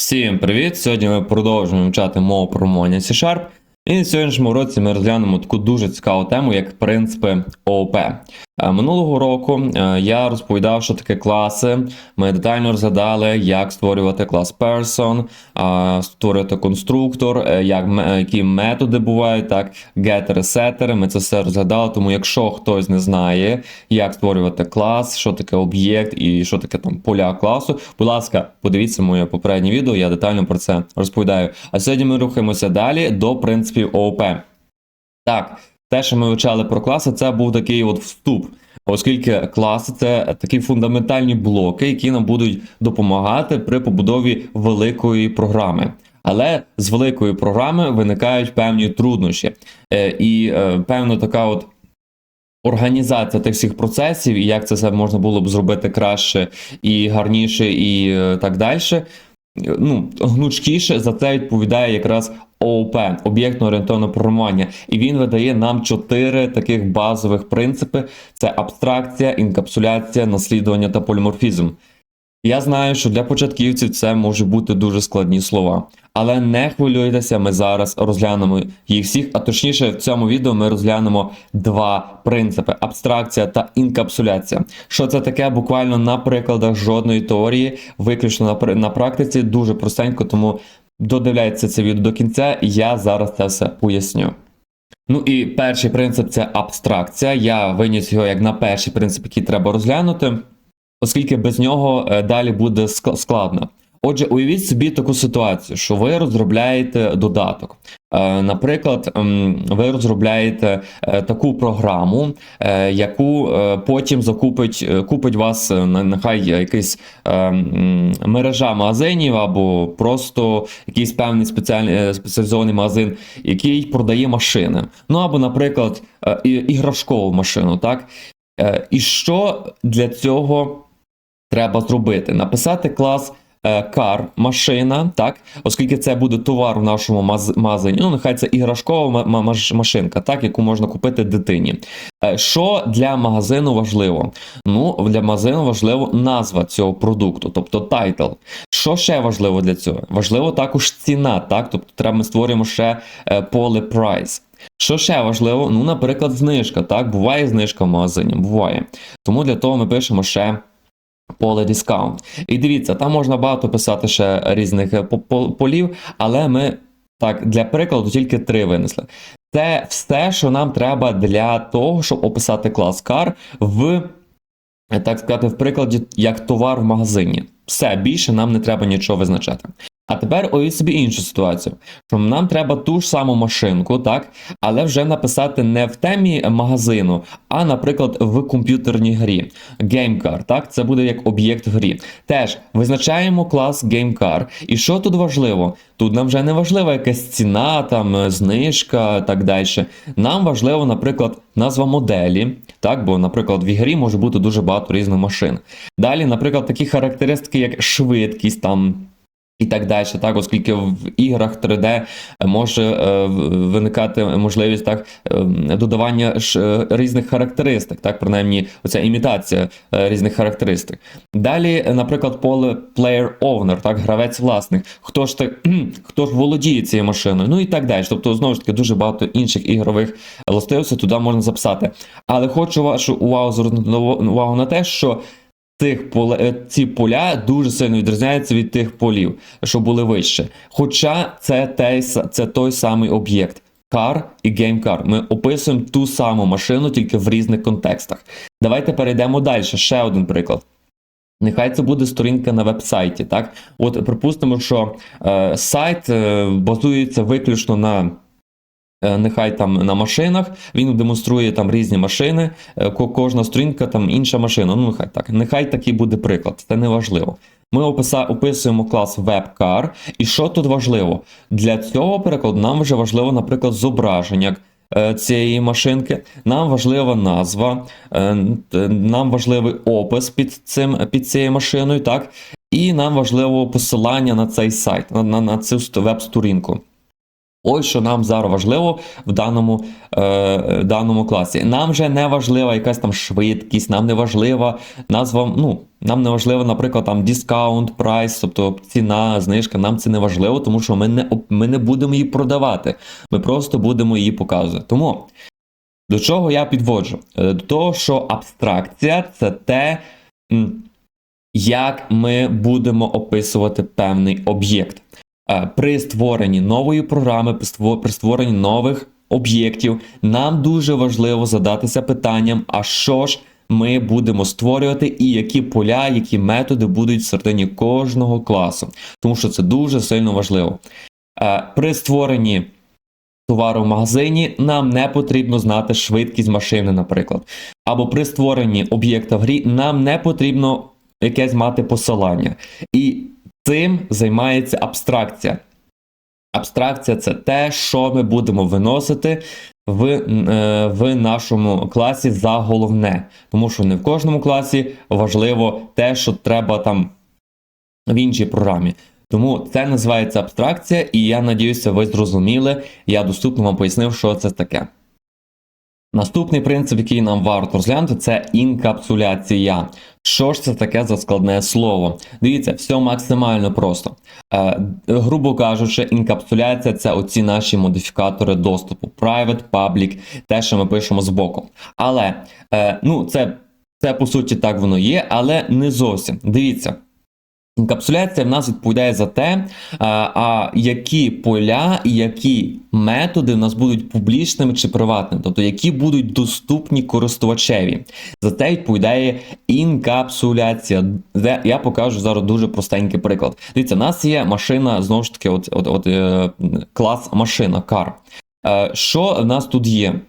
Всім привіт! Сьогодні ми продовжуємо вивчати мову програмування C-Sharp. І на сьогоднішньому році ми розглянемо таку дуже цікаву тему, як принципи ООП. Е, Минулого року е, я розповідав, що таке класи. Ми детально розглядали, як створювати клас person, е, створювати конструктор, як, які методи бувають, так, гетери, сетери. Ми це все розглядали. Тому, якщо хтось не знає, як створювати клас, що таке об'єкт і що таке там поля класу, будь ласка, подивіться моє попереднє відео, я детально про це розповідаю. А сьогодні ми рухаємося далі до принципів ООП. Так, те, що ми вивчали про класи, це був такий от вступ. Оскільки класи це такі фундаментальні блоки, які нам будуть допомагати при побудові великої програми. Але з великої програми виникають певні труднощі. Е, І е, певна така от організація тих всіх процесів, і як це все можна було б зробити краще і гарніше, і е, так далі. Ну, гнучкіше за це відповідає якраз ООП, об'єктно-орієнтовне програмування. І він видає нам чотири таких базових принципи: це абстракція, інкапсуляція, наслідування та поліморфізм. Я знаю, що для початківців це можуть бути дуже складні слова. Але не хвилюйтеся, ми зараз розглянемо їх всіх, а точніше, в цьому відео ми розглянемо два принципи: абстракція та інкапсуляція. Що це таке? Буквально на прикладах жодної теорії, виключно на, на практиці, дуже простенько, тому додивляйтеся це відео до кінця, я зараз це все поясню. Ну і перший принцип це абстракція. Я виніс його як на перший принцип, який треба розглянути, оскільки без нього е, далі буде ск- складно. Отже, уявіть собі таку ситуацію, що ви розробляєте додаток. Е, Наприклад, ем, ви розробляєте е, таку програму, е, яку потім закупить купить вас нехай якийсь е, мережа магазинів або просто якийсь певний спеціальний спеціалізований магазин, який продає машини. Ну або, наприклад, іграшкову машину, так? І що для цього треба зробити? Написати клас е, car машина, так, оскільки це буде товар в нашому маз- магазині. Ну, нехай це іграшкова ма- ма- машинка, так, яку можна купити дитині. Е, Що для магазину важливо? Ну, для магазину важливо назва цього продукту, тобто тайтл. Що ще важливо для цього? Важливо також ціна, так? Тобто треба ми створюємо ще е, поле price. Що ще важливо? Ну, наприклад, знижка. Так, буває знижка в магазині, буває. Тому для того ми пишемо ще поле discount. І дивіться, там можна багато писати ще різних е, по- по- полів, але ми так для прикладу тільки три винесли. Це все, що нам треба для того, щоб описати клас кар в, так сказати, в прикладі як товар в магазині. Все більше нам не треба нічого визначати. А тепер уявіть собі іншу ситуацію, що нам треба ту ж саму машинку, так, але вже написати не в темі магазину, а, наприклад, в комп'ютерній грі. GameCar, так, це буде як об'єкт в грі. Теж визначаємо клас GameCar. І що тут важливо? Тут нам вже не важлива якась ціна, там знижка так далі. Нам важливо, наприклад, назва моделі, так, бо, наприклад, в ігрі може бути дуже багато різних машин. Далі, наприклад, такі характеристики, як швидкість там. І так далі, так, оскільки в іграх 3D може е, виникати можливість так е, додавання е, різних характеристик, так, принаймні, оця імітація е, різних характеристик. Далі, е, наприклад, поле player owner, так, гравець власник, хто ж так, хто ж володіє цією машиною, ну і так далі. Тобто, знову ж таки, дуже багато інших ігрових властивостей туди можна записати. Але хочу вашу увагу звернути увагу на те, що Цих поле, е, ці поля дуже сильно відрізняються від тих полів, що були вище. Хоча це, той, це той самий об'єкт car і game car. Ми описуємо ту саму машину, тільки в різних контекстах. Давайте перейдемо далі. Ще один приклад. Нехай це буде сторінка на веб-сайті. Так? От припустимо, що е, сайт е, базується виключно на. Е, Нехай там на машинах, він демонструє там різні машини, е, кожна сторінка там інша машина. Ну, нехай так. Нехай такий буде приклад, це не важливо. Ми описуємо клас WebCar, і що тут важливо? Для цього прикладу нам вже важливо, наприклад, зображення е, цієї машинки, нам важлива назва, нам важливий опис під, цим, під цією машиною, так? І нам важливо посилання на цей сайт, на, на, на цю веб-сторінку. Ось що нам зараз важливо в даному, е, даному класі. Нам вже не важлива якась там швидкість, нам не важлива назва. Ну, нам не важливо, наприклад, там дискаунт, прайс, тобто ціна, знижка. Нам це не важливо, тому що ми не, ми не будемо її продавати. Ми просто будемо її показувати. Тому до чого я підводжу? Е, До того, що абстракція це те, як ми будемо описувати певний об'єкт. Е, При створенні нової програми, при створенні нових об'єктів, нам дуже важливо задатися питанням, а що ж ми будемо створювати, і які поля, які методи будуть всередині кожного класу. Тому що це дуже сильно важливо. Е, При створенні товару в магазині нам не потрібно знати швидкість машини, наприклад. Або при створенні об'єкта в грі нам не потрібно якесь мати посилання. І цим займається абстракція. Абстракція це те, що ми будемо виносити в, е, в нашому класі за головне. Тому що не в кожному класі важливо те, що треба там в іншій програмі. Тому це називається абстракція, і я надіюся, ви зрозуміли. Я доступно вам пояснив, що це таке. Наступний принцип, який нам варто розглянути, це інкапсуляція. Що ж це таке за складне слово? Дивіться, все максимально просто. Е, грубо кажучи, інкапсуляція це оці наші модифікатори доступу. Private, public, те, що ми пишемо збоку. Але е, ну, це, це по суті так воно є, але не зовсім. Дивіться. Інкапсуляція в нас відповідає за те, а, які поля і які методи в нас будуть публічними чи приватними, тобто які будуть доступні користувачеві. За це відповідає інкапсуляція. Я покажу зараз дуже простенький приклад. Дивіться, в нас є машина, знову ж таки, от, от, от, е, клас машина, car. Е, що в нас тут є?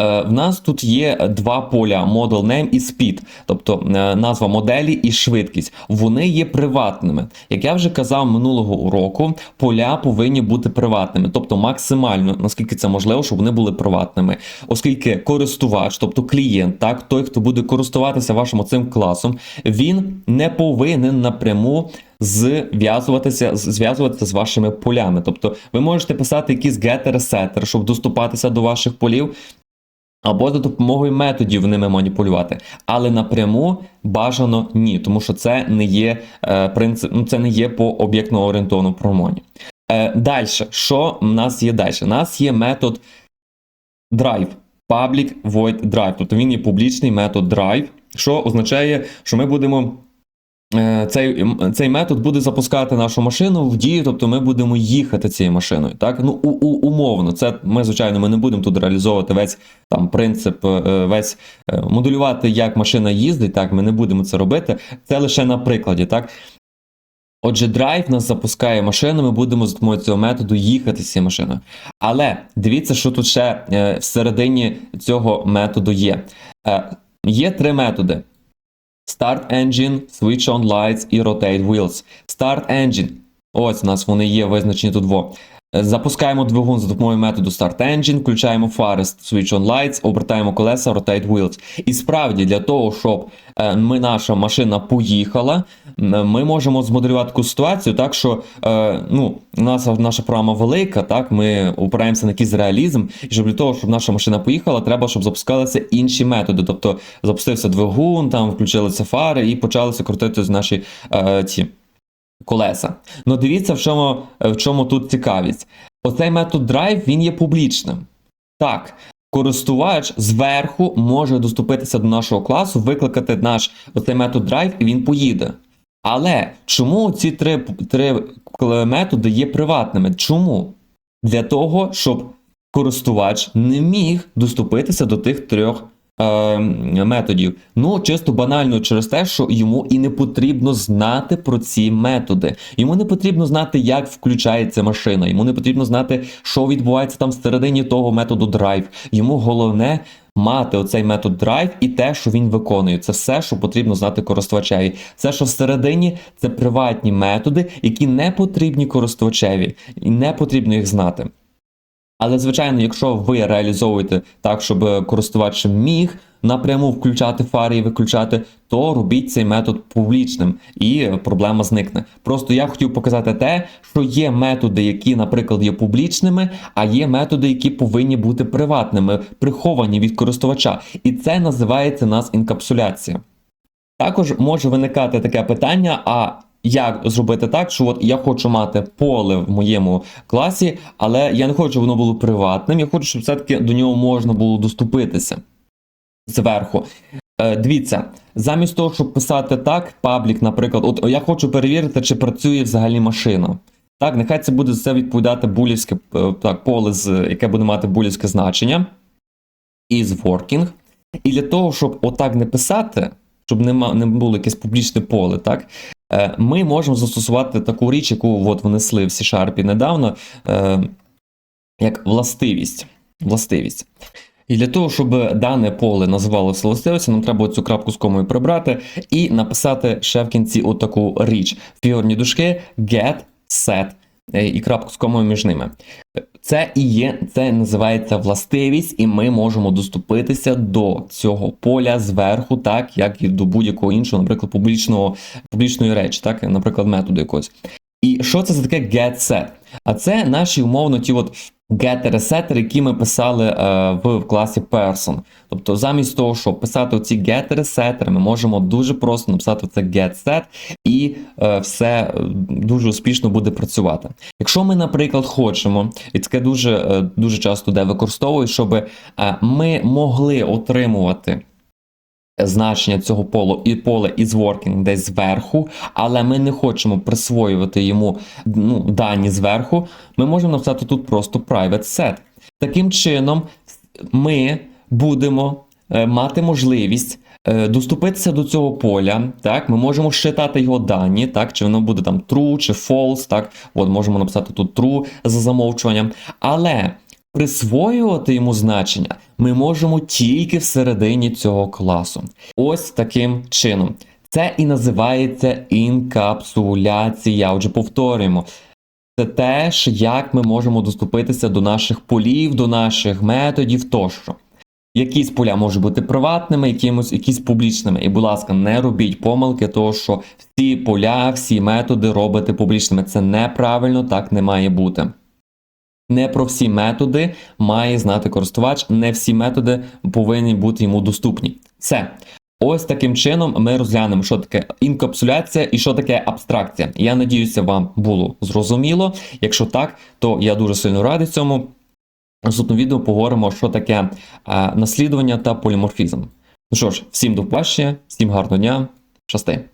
Е, В нас тут є два поля: Model Name і Speed, тобто е, назва моделі і швидкість. Вони є приватними. Як я вже казав минулого уроку, поля повинні бути приватними, тобто максимально, наскільки це можливо, щоб вони були приватними, оскільки користувач, тобто клієнт, так той, хто буде користуватися вашим цим класом, він не повинен напряму зв'язуватися зв'язуватися з вашими полями. Тобто ви можете писати якісь гетери-сетери, щоб доступатися до ваших полів. Або за допомогою методів ними маніпулювати, але напряму бажано ні, тому що це не є е, принцип, ну це не є по об'єктно орієнтованому промоні. Е, далі, що в нас є далі? У нас є метод drive, public void drive, тобто він є публічний метод drive, що означає, що ми будемо. Е, Цей, цей метод буде запускати нашу машину в дію, тобто ми будемо їхати цією машиною. Так, ну у, у, умовно, це ми, звичайно, ми не будемо тут реалізовувати весь там принцип, е, весь е, моделювати, як машина їздить. Так, ми не будемо це робити. Це лише на прикладі, так. Отже, драйв нас запускає машину, ми будемо з допомогою цього методу їхати з цією машиною. Але дивіться, що тут ще всередині цього методу є. Є три методи: Start Engine, Switch on Lights і Rotate Wheels. Start Engine. Ось у нас вони є визначені тут. Во. Е, Запускаємо двигун за допомогою методу Start Engine, включаємо фари Switch on Lights, обертаємо колеса Rotate Wheels. І справді для того, щоб е, ми, наша машина поїхала, ми можемо змоделювати таку ситуацію, так що е, ну, нас наша програма велика, так, ми опираємося на якийсь реалізм, і щоб для того, щоб наша машина поїхала, треба, щоб запускалися інші методи. Тобто запустився двигун, там включилися фари і почалися крутити наші е, ці колеса. Ну дивіться, в чому, в чому тут цікавість. Оцей метод Drive він є публічним. Так, користувач зверху може доступитися до нашого класу, викликати наш оцей метод Drive, і він поїде. Але чому ці три, три методи є приватними? Чому? Для того, щоб користувач не міг доступитися до тих трьох е, методів. Ну, чисто банально через те, що йому і не потрібно знати про ці методи. Йому не потрібно знати, як включається машина. Йому не потрібно знати, що відбувається там всередині того методу драйв. Йому головне. Мати оцей метод drive і те, що він виконує, це все, що потрібно знати користувачеві. Все, що всередині, це приватні методи, які не потрібні користувачеві, і не потрібно їх знати. Але, звичайно, якщо ви реалізовуєте так, щоб користувач міг напряму включати фари і виключати, то робіть цей метод публічним, і проблема зникне. Просто я хотів показати те, що є методи, які, наприклад, є публічними, а є методи, які повинні бути приватними, приховані від користувача. І це називається нас інкапсуляція. Також може виникати таке питання: а як зробити так, що от я хочу мати поле в моєму класі, але я не хочу, щоб воно було приватним. Я хочу, щоб все-таки до нього можна було доступитися зверху. Е, дивіться, замість того, щоб писати так, паблік, наприклад, от я хочу перевірити, чи працює взагалі машина. Так, нехай це буде все відповідати булівське е, так, поле, з, яке буде мати булівське значення. Is working. І для того, щоб отак не писати, щоб нема, не було якесь публічне поле, так, е, ми можемо застосувати таку річ, яку от внесли в C-Sharp недавно, як властивість. властивість. І для того, щоб дане поле називалося властивістю, нам треба цю крапку з комою прибрати і написати ще в кінці отаку річ. Фігурні дужки get, set і крапку з комою між ними. Це і є, це називається властивість, і ми можемо доступитися до цього поля зверху, так як і до будь-якого іншого, наприклад, публічного, публічної речі, так, наприклад, методу якогось. І що це за таке get-set? А це наші умовно ті от гетери-сетери, які ми писали е, в класі person. Тобто, замість того, щоб писати оці гетери-сетери, ми можемо дуже просто написати це get-set, і е, все е, дуже успішно буде працювати. Якщо ми, наприклад, хочемо, і таке дуже, е, дуже часто де використовують, щоб е, ми могли отримувати значення цього полу і поле із working десь зверху, але ми не хочемо присвоювати йому ну, дані зверху, ми можемо написати тут просто private set. Таким чином, ми будемо е, мати можливість. е, Доступитися до цього поля, так, ми можемо считати його дані, так, чи воно буде там true чи false, так, от можемо написати тут true за замовчуванням, але присвоювати йому значення ми можемо тільки всередині цього класу. Ось таким чином. Це і називається інкапсуляція. Отже, повторюємо. Це теж, як ми можемо доступитися до наших полів, до наших методів тощо. Якісь поля можуть бути приватними, якимось, якісь публічними. І, будь ласка, не робіть помилки, того що всі поля, всі методи робите публічними. Це неправильно, так не має бути. Не про всі методи має знати користувач, не всі методи повинні бути йому доступні. Все. Ось таким чином ми розглянемо, що таке інкапсуляція і що таке абстракція. Я надіюся, вам було зрозуміло. Якщо так, то я дуже сильно радий цьому. В наступному відео поговоримо, що таке а, наслідування та поліморфізм. Ну що ж, всім до побачення, всім гарного дня, щасти!